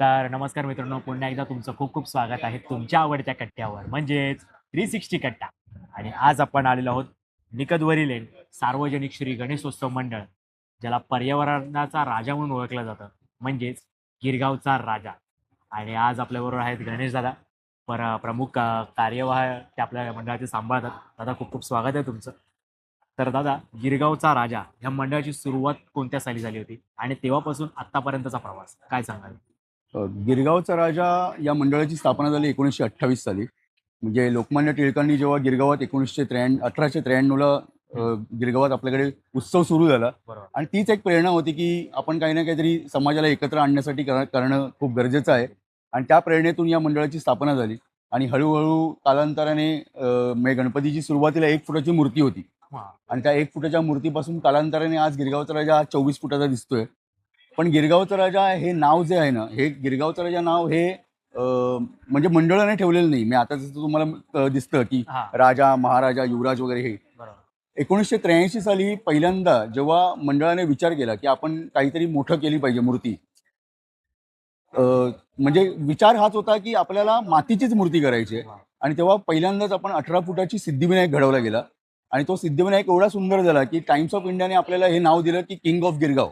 तर नमस्कार मित्रांनो पुन्हा एकदा तुमचं खूप खूप स्वागत आहे तुमच्या आवडत्या कट्ट्यावर म्हणजेच थ्री सिक्स्टी कट्टा. आणि आज आपण आलेलो आहोत निकदवरी लेन सार्वजनिक श्री गणेशोत्सव मंडळ ज्याला पर्यावरणाचा राजा म्हणून ओळखलं जातं म्हणजेच गिरगावचा राजा. आणि आज आपल्याबरोबर आहेत गणेश दादा पर प्रमुख कार्यवाह ते आपल्या मंडळाचे सांभाळतात. दादा खूप खूप स्वागत आहे तुमचं. तर दादा गिरगावचा राजा ह्या मंडळाची सुरुवात कोणत्या साली झाली होती? आणि तेव्हापासून आतापर्यंतचा प्रवास काय सांगाल? गिरगावचा राजा या मंडळाची स्थापना झाली एकोणीसशे अठ्ठावीस साली. म्हणजे लोकमान्य टिळकांनी जेव्हा गिरगावात एकोणीसशे त्र्याण्णव अठराशे त्र्याण्णवला गिरगावात आपल्याकडे उत्सव सुरू झाला. आणि तीच एक प्रेरणा होती की आपण काही ना काहीतरी समाजाला एकत्र आणण्यासाठी करा- करणं खूप गरजेचं आहे. आणि त्या प्रेरणेतून या मंडळाची स्थापना झाली. आणि हळूहळू कालांतराने म्हणजे गणपतीची सुरुवातीला एक फुटाची मूर्ती होती. आणि त्या एक फुटाच्या मूर्तीपासून कालांतराने आज गिरगावचा राजा हा चोवीस फुटाचा दिसतोय. पण गिरगावचा राजा हे नाव जे आहे ना हे गिरगावचा राजा नाव हे म्हणजे मंडळाने ठेवलेलं नाही. मी आता जसं तुम्हाला दिसतं की राजा महाराजा युवराज वगैरे हे. एकोणीसशे त्र्याऐंशी साली पहिल्यांदा जेव्हा मंडळाने विचार केला की आपण काहीतरी मोठं केली पाहिजे मूर्ती. म्हणजे विचार हाच होता की आपल्याला मातीचीच मूर्ती करायची आहे. आणि तेव्हा पहिल्यांदाच आपण अठरा फुटाची सिद्धिविनायक घडवला गेला. आणि तो सिद्धिविनायक एवढा सुंदर झाला की टाइम्स ऑफ इंडियाने आपल्याला हे नाव दिलं की किंग ऑफ गिरगाव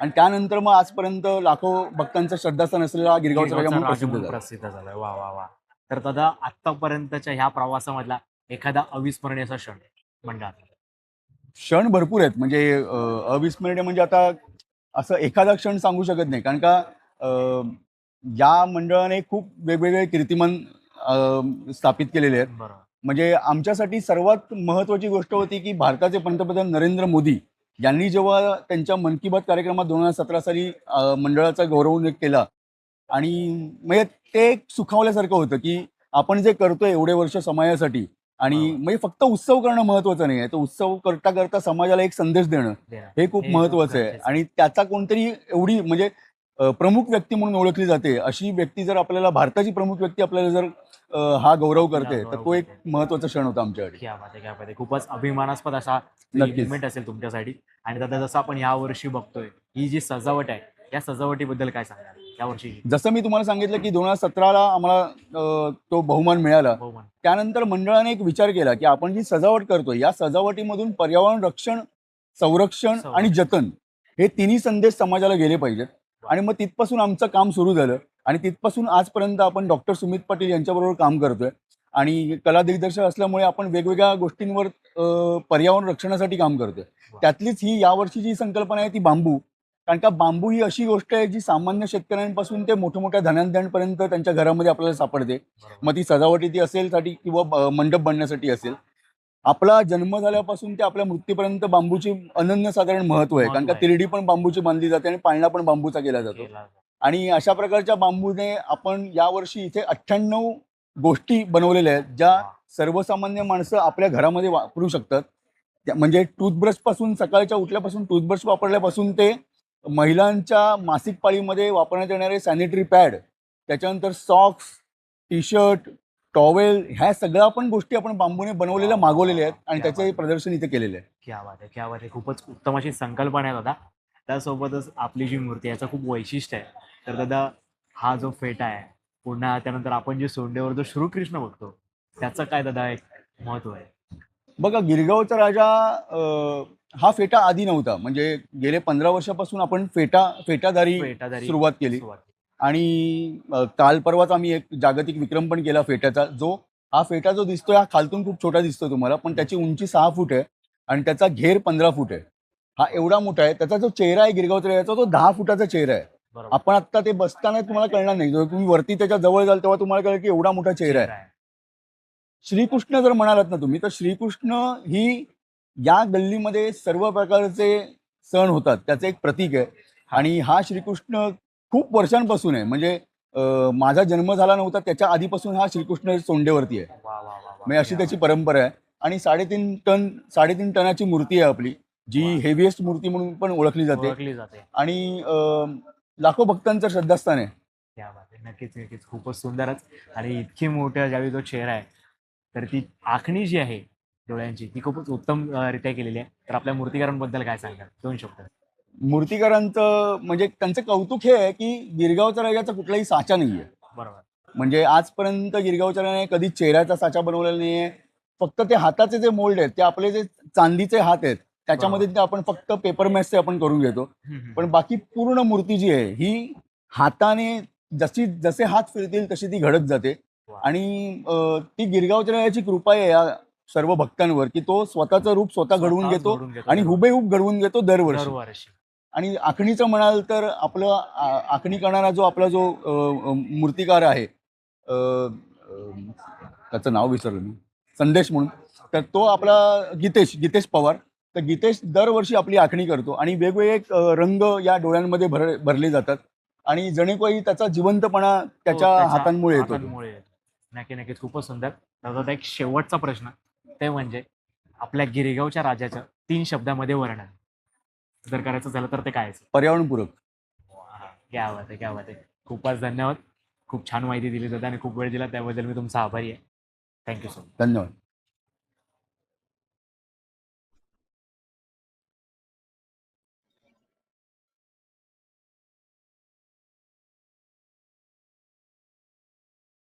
आणि त्यानंतर मग आजपर्यंत लाखो भक्तांचं श्रद्धास्थान असलेला गिरगावचा राजा म्हणून प्रसिद्ध झाला. प्रसिद्ध झालाय वा वा वा. तर दादा आतापर्यंतच्या ह्या प्रवासामधला एखादा अविस्मरणीय असा क्षण मंडळात क्षण भरपूर आहेत. म्हणजे अं, अविस्मरणीय म्हणजे आता असं एखादा क्षण सांगू शकत नाही. कारण का अं, या मंडळाने खूप वेगवेगळे कीर्तिमान अं, स्थापित केलेले आहेत. बरोबर म्हणजे आमच्यासाठी सर्वात महत्वाची गोष्ट होती की भारताचे पंतप्रधान नरेंद्र मोदी यांनी जेव्हा त्यांच्या मन की बात कार्यक्रमात दोन हजार सतरा साली मंडळाचा गौरव केला आणि म्हणजे ते एक सुखावल्यासारखं होतं की आपण जे करतोय एवढे वर्ष समाजासाठी आणि. म्हणजे फक्त उत्सव करणं महत्वाचं नाही आहे तर उत्सव करता करता समाजाला एक संदेश देणं. हे खूप महत्वाचं आहे आणि त्याचा कोणतरी एवढी म्हणजे प्रमुख व्यक्ती म्हणून ओळखली जाते अशी व्यक्ती जर आपल्याला भारताची प्रमुख व्यक्ती आपल्याला जर हा गौरव करते तर तो एक करते. महत्त्वाचा क्षण होता आमच्यासाठी क्या बात आहे क्या बात आहे खूपच अभिमानास्पद असा नक्कीच. इव्हेंट असेल तुमच्यासाठी. आणि दादा जसं आपण या वर्षी बघतोय ही जी सजावट आहे या सजावटीबद्दल काय सांगाल? या वर्षी जसं मी तुम्हाला सांगितलं की दोन हजार सतराला आम्हाला अ, तो बहुमान मिळाला. त्यानंतर मंडळाने एक विचार केला की आपण जी सजावट करतोय या सजावटीमधून पर्यावरण रक्षण संरक्षण आणि संरक्षण. जतन हे तिन्ही संदेश समाजाला गेले पाहिजेत. आणि मग तिथपासून आमचं काम सुरू झालं. आणि तिथपासून आजपर्यंत आपण डॉक्टर सुमित पाटील यांच्याबरोबर काम करतोय. आणि कला दिग्दर्शक असल्यामुळे आपण वेगवेगळ्या गोष्टींवर पर्यावरण रक्षणासाठी काम करतोय. त्यातलीच ही यावर्षीची संकल्पना आहे ती बांबू. कारण का बांबू ही अशी गोष्ट आहे जी सामान्य शेतकऱ्यांपासून ते मोठ्या मोठ्या धनांध्यांपर्यंत त्यांच्या घरामध्ये आपल्याला सापडते. मग ती सजावटी ती असेल साठी किंवा मंडप बनण्यासाठी असेल. आपला जन्म झाल्यापासून ते आपल्या मृत्यूपर्यंत बांबूची अनन्यसाधारण महत्त्व आहे. कारण का. तिरडी पण बांबूची बांधली जाते आणि पाळणा पण बांबूचा केला जातो. आणि अशा प्रकारच्या बांबूने आपण यावर्षी इथे अठ्ठ्याण्णव गोष्टी बनवलेल्या आहेत ज्या. सर्वसामान्य माणसं आपल्या घरामध्ये वापरू शकतात. म्हणजे टूथब्रशपासून सकाळच्या उठल्यापासून टूथब्रश वापरल्यापासून ते महिलांच्या मासिक पाळीमध्ये वापरण्यात येणारे सॅनिटरी पॅड त्याच्यानंतर सॉक्स टी शर्ट टॉवेल ह्या सगळ्या पण गोष्टी आपण बांबूने बनवलेल्या मागवलेल्या आहेत आणि त्याचे. प्रदर्शन इथे केलेले आहे. क्या बात आहे क्या बात आहे. खूपच उत्तम अशी संकल्पना आहे दादा. त्यासोबतच आपली जी मूर्ती आहे याचं खूप वैशिष्ट्य आहे. तर दादा हा जो फेटा आहे पुन्हा त्यानंतर आपण जे सोंडेवर जो श्रीकृष्ण बघतो त्याचं काय दादा एक महत्त्व आहे? बघा गिरगावचा राजा हा फेटा आधी नव्हता. म्हणजे गेले पंधरा वर्षापासून आपण फेटा फेटादारी फेटादारी सुरुवात केली. आणि काल परवाच आम्ही एक जागतिक विक्रम पण केला फेट्याचा. जो हा फेटा जो दिसतोय हा खालतून खूप छोटा दिसतो तुम्हाला पण त्याची उंची सहा फूट आहे आणि त्याचा घेर पंधरा फूट आहे. हा एवढा मोठा आहे. त्याचा जो चेहरा आहे गिरगावचा राजाचा तो दहा फुटाचा चेहरा आहे. आपण आता ते बसताना तुम्हाला कळणार नाही. जेव्हा तुम्ही वरती त्याच्याजवळ जाल तेव्हा तुम्हाला कळेल की एवढा मोठा चेहरा आहे. श्रीकृष्ण जर म्हणालात ना तुम्ही तर श्रीकृष्ण ही या गल्लीमध्ये सर्व प्रकारचे सण होतात. त्याचं एक प्रतीक आहे. आणि हा श्रीकृष्ण खूप वर्षांपासून आहे. म्हणजे माझा जन्म झाला नव्हता त्याच्या आधीपासून हा श्रीकृष्ण सोंडेवरती आहे. म्हणजे अशी त्याची परंपरा आहे. आणि साडेतीन टन साडेतीन टनाची मूर्ती आहे आपली जी. हेवीएस्ट मूर्ती म्हणून पण ओळखली जाते. आणि लाखो भक्तांचं श्रद्धास्थान. आहे नक्कीच नक्कीच. खूपच सुंदरच. आणि इतकी मोठ्या ज्यावेळी जो चेहरा आहे तर ती आखणी जी आहे डोळ्यांची ती खूपच उत्तम रित्या केलेली आहे. तर आपल्या मूर्तिकारांबद्दल काय सांगाल? दोन शब्द. मूर्तिकारांचं म्हणजे त्यांचं कौतुक हे आहे की गिरगावच्या राजाचा कुठलाही साचा नाहीये. बरोबर. म्हणजे आजपर्यंत गिरगावच्या राजाने कधी चेहऱ्याचा साचा बनवलेला नाहीये. फक्त ते हाताचे जे मोल्ड आहेत ते आपले जे चांदीचे हात आहेत त्याच्यामध्ये ते आपण फक्त पेपर मॅचचे आपण करून घेतो. पण बाकी पूर्ण मूर्ती जी आहे ही हाताने जशी जसे हात फिरतील तशी ती घडत जाते. आणि ती गिरगावच्या कृपा आहे या सर्व भक्तांवर की तो स्वतःचं रूप स्वतः घडवून घेतो आणि हुबेहूब घडवून घेतो दरवर्षी. आणि आखणीचं म्हणाल तर आपलं आखणी करणारा जो आपला जो मूर्तिकार आहे त्याचं नाव विसरलं मी. संदेश म्हणून. तर तो आपला गीतेश गीतेश पवार. तर गीतेश दरवर्षी आपली आखणी करतो आणि वेगवेगळे रंग या डोळ्यांमध्ये भर भरले जातात. आणि जणेकही त्याचा जिवंतपणा त्याच्या हो, हातांमुळे येतो. नक्की नक्कीच खूपच सुंदर. आता एक शेवटचा प्रश्न. ते म्हणजे आपल्या गिरेगावच्या राजाचं तीन शब्दामध्ये वर्णन. जर करायचं झालं तर ते काय पर्यावरणपूरक. क्या बात आहे क्या बात आहे. खूपच धन्यवाद. खूप छान माहिती दिली दादा आणि खूप वेळ दिला. त्याबद्दल मी तुमचा आभारी आहे. थँक्यू सो मच धन्यवाद.